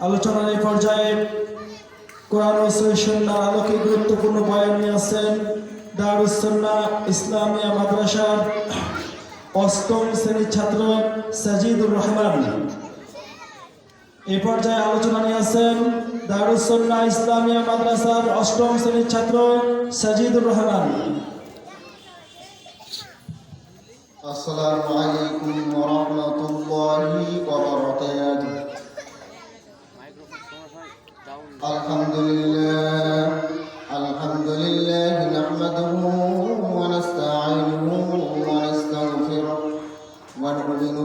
আলোচনার এই পর্যায়ে কোরআন ও সৈসন্না আলোকে গুরুত্বপূর্ণ বয়ান নিয়ে আসছেন দারুসন্না ইসলামিয়া মাদ্রাসার অষ্টম শ্রেণির ছাত্র সাজিদুর রহমান এ পর্যায়ে আলোচনা নিয়ে আসেন দারুসন্না ইসলামিয়া মাদ্রাসার অষ্টম শ্রেণির ছাত্র সাজিদুর রহমান আসসালামু আলাইকুম ওয়া রাহমাতুল্লাহি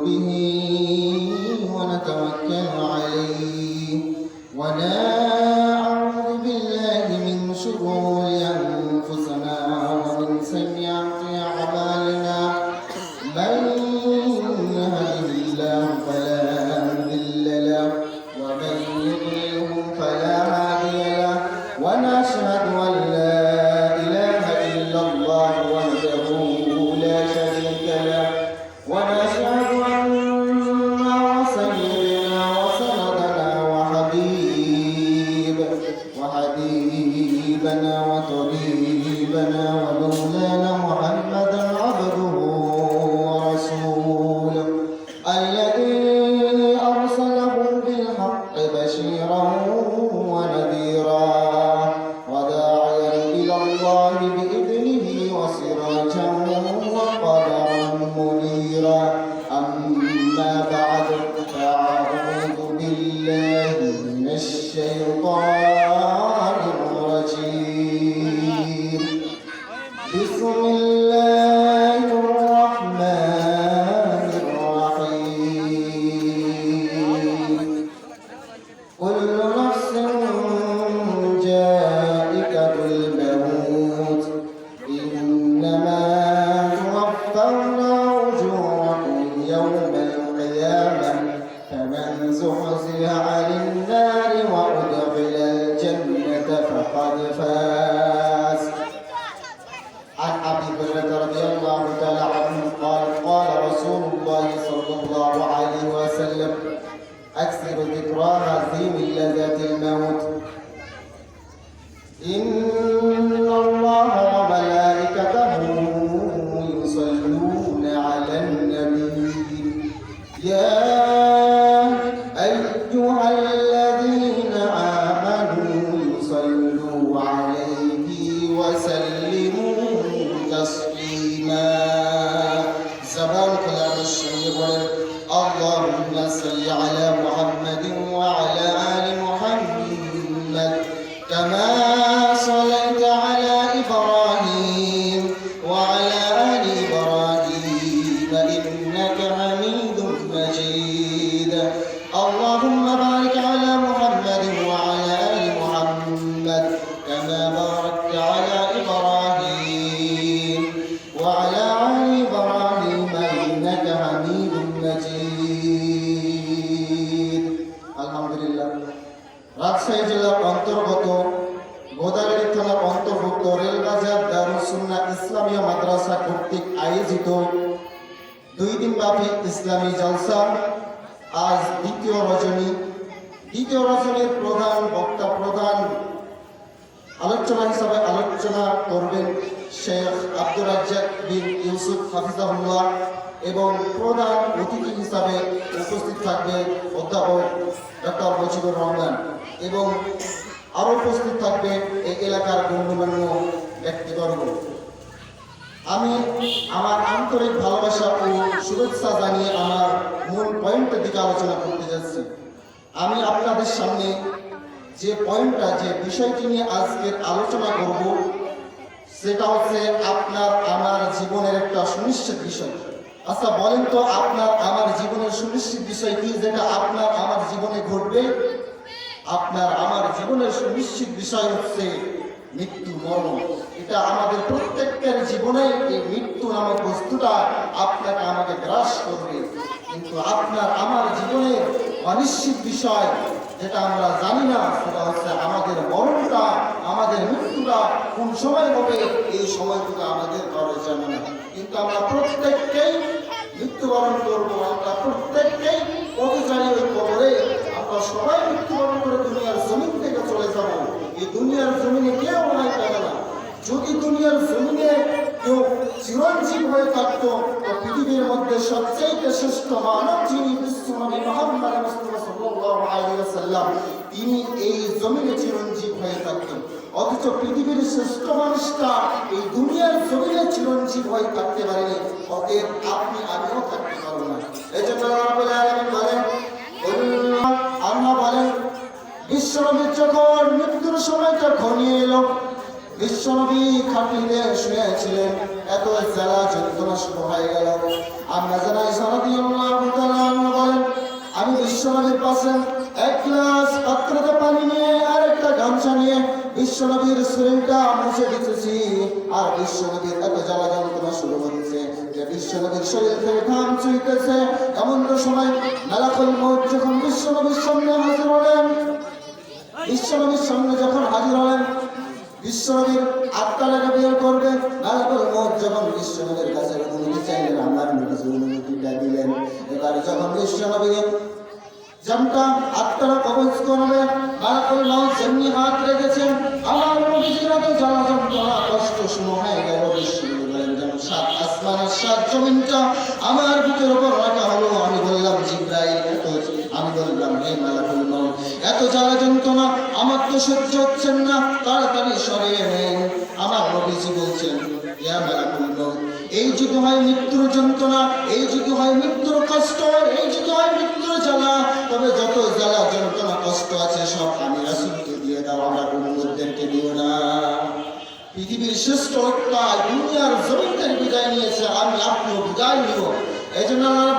به ونتوكل عليه. ونعوذ بالله من شرور أنفسنا ومن سيئات أعمالنا. من يهده الله فلا زحزح عن النار وأدخل الجنة فقد فاز. إن রাজশাহী জেলার অন্তর্গত গোদাগাড়ি থানার অন্তর্ভুক্ত রেলবাজার দারুসুন্না ইসলামিয়া মাদ্রাসা কর্তৃক আয়োজিত দুই দিন ব্যাপী ইসলামী জলসা। আজ দ্বিতীয় রজনী। দ্বিতীয় রজনীর প্রধান বক্তা প্রধান আলোচনা হিসাবে আলোচনা করবেন শেখ আব্দুর রাজ্জাক বিন ইউসুফ হাফিজাহুল্লাহ এবং প্রধান অতিথি হিসাবে উপস্থিত থাকবে অধ্যাপক ডক্টর মুজিবুর রহমান। এবং আরও উপস্থিত থাকবে এই এলাকার গণ্যমান্য ব্যক্তিবর্গ। আমি আমার আন্তরিক ভালোবাসা ও শুভেচ্ছা জানিয়ে আমার মূল পয়েন্টের দিকে আলোচনা করতে যাচ্ছি। আমি আপনাদের সামনে যে পয়েন্টটা, যে বিষয়টি নিয়ে আজকের আলোচনা করব, সেটা হচ্ছে আপনার আমার জীবনের একটা সুনিশ্চিত বিষয়। আচ্ছা বলেন তো আপনার আমার জীবনের সুনিশ্চিত বিষয় কি, যেটা আপনার আমার জীবনে ঘটবে? আপনার, আমার জীবনের সুনিশ্চিত বিষয় হচ্ছে মৃত্যু মরণ। এটা আমাদের প্রত্যেকের জীবনে এই মৃত্যু নামক বস্তুটা আপনাকে আমাকে গ্রাস করবে। কিন্তু আপনার, আমার জীবনের অনিশ্চিত বিষয় যেটা আমরা জানি না, সেটা হচ্ছে আমাদের মরণটা, আমাদের মৃত্যুটা কোন সময় হবে এই সময়টুকু আমাদের কারও জানা না কিন্তু আমরা প্রত্যেককেই মৃত্যুবরণ করব, আমরা প্রত্যেককেই পথচারী সবাই মৃত্যুবরণ করে দুনিয়ার জমিন থেকে চলে যাব। এই দুনিয়ার জমিনে কেউ নাই পাবে না। যদি দুনিয়ার জমিনে কেউ চিরঞ্জীব হয়ে থাকতো পৃথিবীর মধ্যে সবচেয়ে শ্রেষ্ঠ মানব যিনি বিশ্বনবী মোহাম্মদ ওয়াসাল্লাম, তিনি এই জমিনে চিরঞ্জীব হয়ে থাকতেন। অথচ পৃথিবীর শ্রেষ্ঠ মানুষটা এই দুনিয়ার জমিনে চিরঞ্জীব হয়ে থাকতে পারেনি। অতএব আপনি আমিও থাকতে পারব না। এই জন্য বলেন বিশ্বনবীর যখন মৃত্যুর সময়টা ঘনিয়ে এলো, বিশ্বনবী খাটিলে শুয়েছিলেন, এত জ্বালা যন্ত্রণা শুরু হয়ে গেল। আমরা যারা ইসারাদি বলেন, আমি পাশে এক গ্লাস পাত্রতে পানি নিয়ে আর একটা গামছা নিয়ে বিশ্বনবীর শরীরটা মুছে দিতেছি। আর বিশ্বনবীর এত জ্বালা যন্ত্রণা শুরু হচ্ছে যে বিশ্বনবীর শরীর থেকে ঘাম চুইতেছে এমন তো সময় মেলাকুল মৌত যখন বিশ্বনবীর সামনে বিশ্বনবীর সামনে যখন হাজির হলেন, বিশ্বনবীর আত্মাটাকে বের করবে মেলাকুল মৌত যখন বিশ্বনবীর কাছে অনুমতি চাইলেন আমার কাছে অনুমতিটা দিলেন। এবার যখন বিশ্বনবী যেমনটা আত্মারা কবজ করবে মালাকুল মাউত যেমনি হাত রেখেছেন আমার নবীজির এত জ্বালা যন্ত্রণা, কষ্ট শুরু হয়ে গেল, বিশ্বনবী বলেন যেন সাত আসমান আর সাত জমিনটা আমার বুকের উপর রাখা হলো, আমি বললাম জিব্রাইল, এত আমি বললাম, হে মালাকুল মাউত এত জ্বালা যন্ত্রণা আমার তো সহ্য হচ্ছেন না। তাড়াতাড়ি সরিয়ে নেন আমার নবীজি বলছেন, ইয়া মালাকুল এই যদি হয় মৃত্যুর যন্ত্রণা, এই যদি হয় মৃত্যুর কষ্ট, এই যদি হয় মৃত্যুর জ্বালা। তবে যত জ্বালা, যন্ত্রণা, কষ্ট আছে, সব আমি রাসুলকে দিয়ে দাও, আমার উন্মতদেরকে দিও না। পৃথিবীর শ্রেষ্ঠ হত্যা দুনিয়ার জমিনের বিদায় নিয়েছে, আমি আপনিও বিদায় নিব। এই জন্য আল্লাহ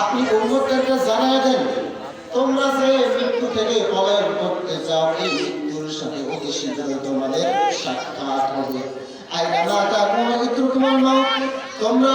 আপনি অন্যদেরকে জানায় দেন। তোমরা যে মৃত্যু থেকে পলায়ন করতে চাও, এই মৃত্যুর সাথে অতি শীঘ্রই তোমাদের সাক্ষাৎ হবে। আইনা লা তাকুনু ইত্রুকুমুল মাউত তোমরা